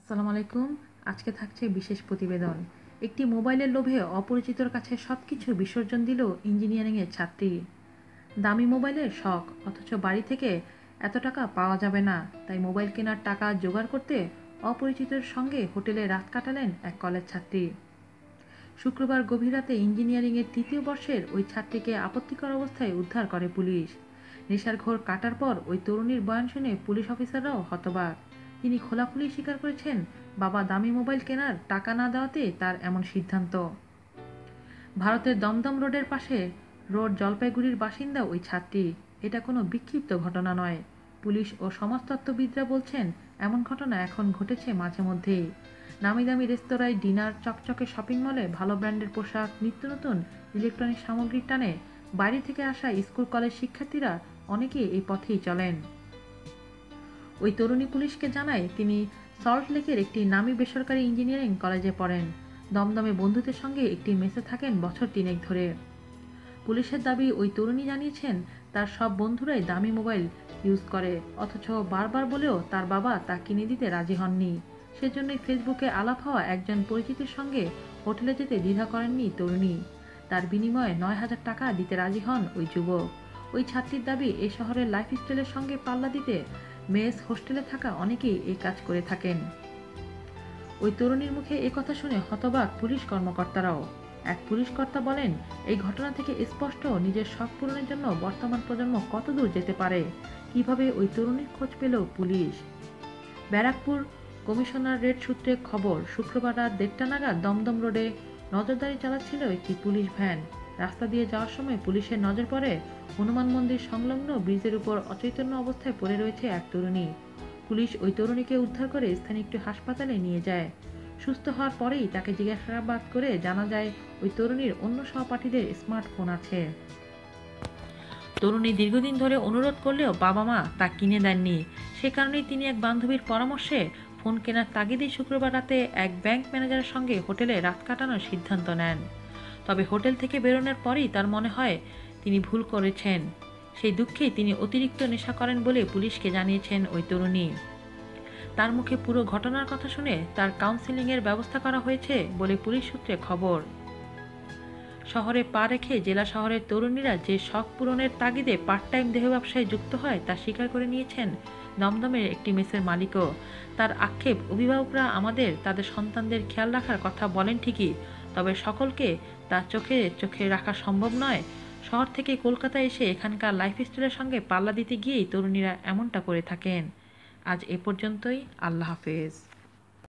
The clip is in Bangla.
আসসালামু আলাইকুম। আজকে থাকছে বিশেষ প্রতিবেদন। একটি মোবাইলের লোভে অপরিচিতর কাছে সব কিছু বিসর্জন দিল ইঞ্জিনিয়ারিংয়ের ছাত্রী। দামি মোবাইলের শখ, অথচ বাড়ি থেকে এত টাকা পাওয়া যাবে না। তাই মোবাইল কেনার টাকা জোগাড় করতে অপরিচিতর সঙ্গে হোটেলে রাত কাটালেন এক কলেজ ছাত্রী। শুক্রবার গভীর রাতে ইঞ্জিনিয়ারিংয়ের তৃতীয় বর্ষের ওই ছাত্রীকে আপত্তিকর অবস্থায় উদ্ধার করে পুলিশ। নেশার ঘোর কাটার পর ওই তরুণীর বয়ান শুনে পুলিশ অফিসাররাও হতবাক। তিনি খোলাখুলি স্বীকার করেছেন বাবা দামি মোবাইল কেনার টাকা না দেওয়াতে তার এমন সিদ্ধান্ত। ভারতের দমদম রোডের পাশে রোড জলপাইগুড়ির বাসিন্দা ওই ছাত্রী। এটা কোনো বিক্ষিপ্ত ঘটনা নয়। পুলিশ ও সমাজতত্ত্ববিদরা বলছেন, এমন ঘটনা এখন ঘটেছে মাঝে মধ্যেই। নামি দামি রেস্তোরাঁয় ডিনার, চকচকে শপিং মলে ভালো ব্র্যান্ডের পোশাক, নিত্য নতুন ইলেকট্রনিক সামগ্রীর টানে। বাইরে থেকে আসা স্কুল কলেজ শিক্ষার্থীরা অনেকেই এই পথেই চলেন। ওই তরুণী পুলিশকে জানায় তিনি সল্ট লেকের একটি নামী বেসরকারি ইঞ্জিনিয়ারিং কলেজে পড়েন। দমদমে বন্ধুদের সঙ্গে একটি মেসে থাকেন বছর তিনেক ধরে। পুলিশের দাবি, ওই তরুণী জানিয়েছেন, তার সব বন্ধুরাই দামি মোবাইল ইউজ করে, অথচ বারবার বলেও তার বাবা তা কিনে দিতে রাজি হননি। সেজন্যই ফেসবুকে আলাপ হওয়া একজন পরিচিতের সঙ্গে হোটেলে যেতে দ্বিধা করেননি তরুণী। তার বিনিময়ে নয় হাজার টাকা দিতে রাজি হন ওই যুবক। ওই ছাত্রীর দাবি এই শহরের লাইফস্টাইলের সঙ্গে পাল্লা দিতে মেস হোস্টেলে থাকা অনেকেই এই কাজ করে থাকেন। ওই তরুণীর মুখে এ কথা শুনে হতবাক পুলিশ কর্মকর্তারাও। এক পুলিশ কর্তা বলেন, এই ঘটনা থেকে স্পষ্ট নিজের শখ পূরণের জন্য বর্তমান প্রজন্ম কতদূর যেতে পারে? কীভাবে ওই তরুণীর খোঁজ পেল পুলিশ? ব্যারাকপুর কমিশনার রেড সূত্রে খবর, শুক্রবার রাত দেড়টা নাগাদ দমদম রোডে নজরদারি চালাচ্ছিল একটি পুলিশ ভ্যান। রাস্তা দিয়ে যাওয়ার সময় পুলিশের নজর পড়ে হনুমান মন্দির সংলগ্ন ব্রিজের উপর অচৈতন্য অবস্থায় পড়ে রয়েছে এক তরুণী। পুলিশ ওই তরুণীকে উদ্ধার করে স্থানীয় একটি হাসপাতালে নিয়ে যায়। সুস্থ হওয়ার পরেই তাকে জিজ্ঞাসাবাদ করে জানা যায়, ওই তরুণীর অন্য সহপাঠীদের স্মার্টফোন আছে। তরুণী দীর্ঘদিন ধরে অনুরোধ করলেও বাবা মা তা কিনে দেননি। সে কারণেই তিনি এক বান্ধবীর পরামর্শে ফোন কেনার তাগিদে শুক্রবার রাতে এক ব্যাংক ম্যানেজারের সঙ্গে হোটেলে রাত কাটানোর সিদ্ধান্ত নেন। তবে হোটেল থেকে বেরোনোর পরেই তার মনে হয় তিনি ভুল করেছেন। সেই দুঃখে তিনি অতিরিক্ত নেশা করেন বলে পুলিশকে জানিয়েছেন ওই তরুণী। তার মুখে পুরো ঘটনার কথা শুনে তার কাউন্সিলিংয়ের ব্যবস্থা করা হয়েছে বলে পুলিশ সূত্রে খবর। শহরে পা রেখে জেলা শহরের তরুণীরা যে শখ পূরণের তাগিদে পার্ট টাইম দেহ ব্যবসায় যুক্ত হয় তা স্বীকার করে নিয়েছেন দমদমের একটি মেসের মালিকও। তার আক্ষেপ, অভিভাবকরা আমাদের, তাদের সন্তানদের খেয়াল রাখার কথা বলেন ঠিকই, তবে সকলকে তা চোখে চোখে রাখা সম্ভব নয়। শহর থেকে কলকাতা এসে এখানকার লাইফস্টাইলের সঙ্গে পাল্লা দিতে গিয়েই তরুণীরা এমনটা করে থাকেন। আজ এ পর্যন্তই। আল্লাহ হাফেজ।